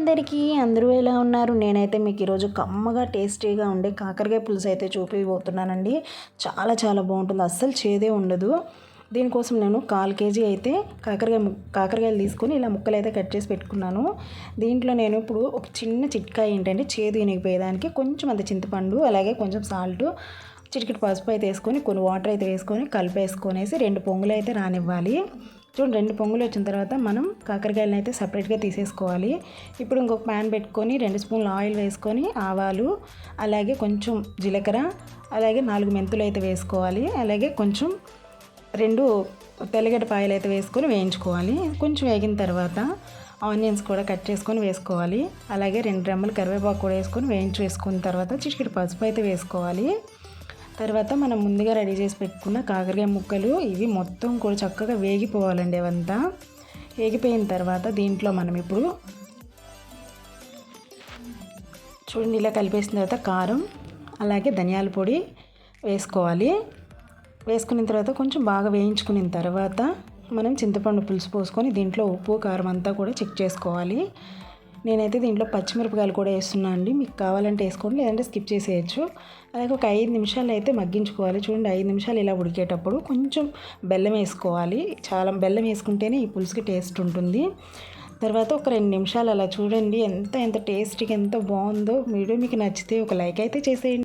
అందరికీ అందరూ ఎలా ఉన్నారు? నేనైతే మీకు ఈరోజు కమ్మగా టేస్టీగా ఉండే కాకరకాయ పులుసు అయితే చూపిపోతున్నానండి చాలా చాలా బాగుంటుంది. అస్సలు చేదే ఉండదు. దీనికోసం నేను కాల్ కేజీ అయితే కాకరకాయ కాకరకాయలు తీసుకొని ఇలా ముక్కలు అయితే కట్ చేసి పెట్టుకున్నాను. దీంట్లో నేను ఇప్పుడు ఒక చిన్న చిట్కా ఏంటంటే చేదు ఇనిగిపోయేదానికి కొంచెం అంత చింతపండు అలాగే కొంచెం సాల్ట్ చిటికిటి పసుపు అయితే వేసుకొని కొన్ని వాటర్ అయితే వేసుకొని కలిపేసుకొనేసి రెండు పొంగులు అయితే రానివ్వాలి. చూడండి రెండు పొంగులు వచ్చిన తర్వాత మనం కాకరకాయలను అయితే సపరేట్గా తీసేసుకోవాలి. ఇప్పుడు ఇంకొక ప్యాన్ పెట్టుకొని రెండు స్పూన్లు ఆయిల్ వేసుకొని ఆవాలు అలాగే కొంచెం జీలకర్ర అలాగే నాలుగు మెంతులు అయితే వేసుకోవాలి. అలాగే కొంచెం రెండు తెల్లగడ్డ పాయలు అయితే వేసుకొని వేయించుకోవాలి. కొంచెం వేగిన తర్వాత ఆనియన్స్ కూడా కట్ చేసుకొని వేసుకోవాలి. అలాగే రెండు రెమ్మలు కరివేపాకు కూడా వేసుకొని వేయించి వేసుకున్న తర్వాత చిటికెడు పసుపు అయితే వేసుకోవాలి. తర్వాత మనం ముందుగా రెడీ చేసి పెట్టుకున్న కాకరకాయ ముక్కలు ఇవి మొత్తం కూడా చక్కగా వేగిపోవాలండి అవంతా. వేగిపోయిన తర్వాత దీంట్లో మనం ఇప్పుడు చూడండి ఇలా కలిపేసిన తర్వాత కారం అలాగే ధనియాల పొడి వేసుకోవాలి. వేసుకున్న తర్వాత కొంచెం బాగా వేయించుకున్న తర్వాత మనం చింతపండు పులుసు పోసుకొని దీంట్లో ఉప్పు కారం అంతా కూడా చెక్ చేసుకోవాలి. నేనైతే దీంట్లో పచ్చిమిరపకాయలు కూడా వేస్తున్నా అండి. మీకు కావాలంటే వేసుకోండి లేదంటే స్కిప్ చేసేయచ్చు. అలాగే ఒక ఐదు నిమిషాలు అయితే మగ్గించుకోవాలి. చూడండి ఐదు నిమిషాలు ఇలా ఉడికేటప్పుడు కొంచెం బెల్లం వేసుకోవాలి. చాలా బెల్లం వేసుకుంటేనే ఈ పులుసుకి టేస్ట్ ఉంటుంది. తర్వాత ఒక రెండు నిమిషాలు అలా చూడండి ఎంత ఎంత టేస్టీగా ఎంత బాగుందో. వీడియో మీకు నచ్చితే ఒక లైక్ అయితే చేసేయండి.